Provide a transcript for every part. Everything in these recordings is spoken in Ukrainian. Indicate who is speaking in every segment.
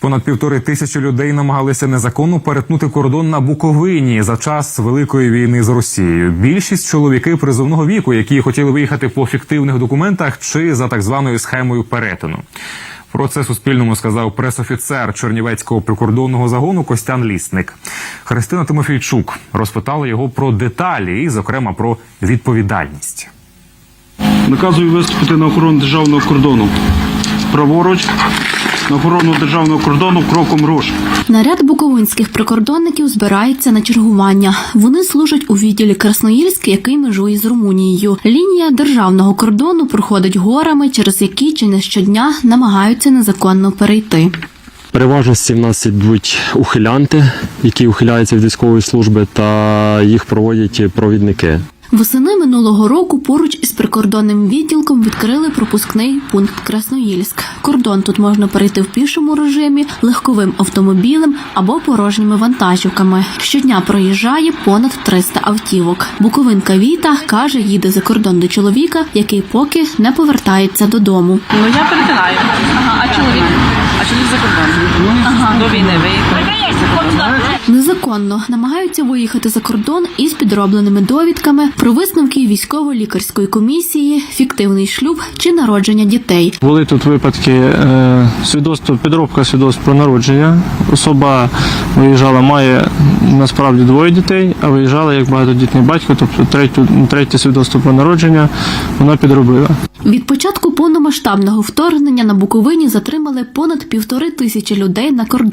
Speaker 1: Понад півтори тисячі людей намагалися незаконно перетнути кордон на Буковині за час великої війни з Росією. Більшість чоловіки призовного віку, які хотіли виїхати по фіктивних документах чи за так званою схемою перетину. Про це Суспільному сказав пресофіцер Чернівецького прикордонного загону Костян Лісник. Христина Тимофійчук розпитала його про деталі, і, зокрема, про відповідальність.
Speaker 2: Наказую виступити на охорону державного кордону. Праворуч на охорону державного кордону кроком руш.
Speaker 3: Наряд буковинських прикордонників збирається на чергування. Вони служать у відділі Красноїльськ, який межує з Румунією. Лінія державного кордону проходить горами, через які чи не щодня намагаються незаконно перейти.
Speaker 4: Переважності в нас ідуть ухилянти, які ухиляються від військової служби, та їх проводять провідники.
Speaker 3: Восени минулого року поруч із прикордонним відділком відкрили пропускний пункт Красноїльськ. Кордон тут можна перейти в пішому режимі, легковим автомобілем або порожніми вантажівками. Щодня проїжджає понад 300 автівок. Буковинка Віта каже, їде за кордон до чоловіка, який поки не повертається додому.
Speaker 5: Ну я перетинаю. Ага, а чоловік? А чоловік за кордон. До війни виїхав.
Speaker 3: Незаконно намагаються виїхати за кордон із підробленими довідками про висновки військово-лікарської комісії, фіктивний шлюб чи народження дітей.
Speaker 6: Були тут випадки е, свідоцтво, підробка свідоцтв про народження. Особа виїжджала, має насправді двоє дітей, а виїжджала як багатодітний батько, тобто третю, третє свідоцтво про народження вона підробила.
Speaker 3: Від початку повномасштабного вторгнення на Буковині затримали понад півтори тисячі людей на кордоні.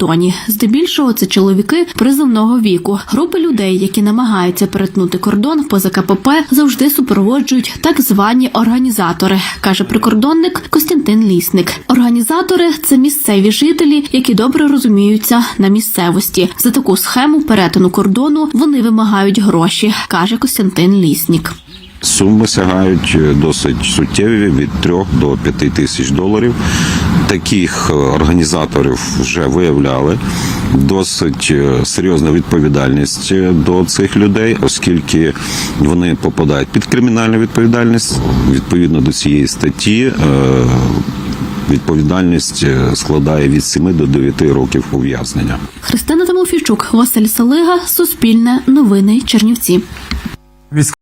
Speaker 3: Здебільшого це чоловіки призовного віку. Групи людей, які намагаються перетнути кордон поза КПП, завжди супроводжують так звані організатори, каже прикордонник Костянтин Лісник. Організатори це місцеві жителі, які добре розуміються на місцевості. За таку схему перетину кордону вони вимагають гроші, каже Костянтин Лісник.
Speaker 7: Суми сягають е, досить суттєві від 3 до 5 тисяч доларів. Таких е, організаторів вже виявляли досить е, серйозна відповідальність е, до цих людей, оскільки вони попадають під кримінальну відповідальність відповідно до цієї статті. Відповідальність складає від 7 до 9 років ув'язнення.
Speaker 3: Христина Тимофійчук, Василь Салига, Суспільне, Новини, Чернівці.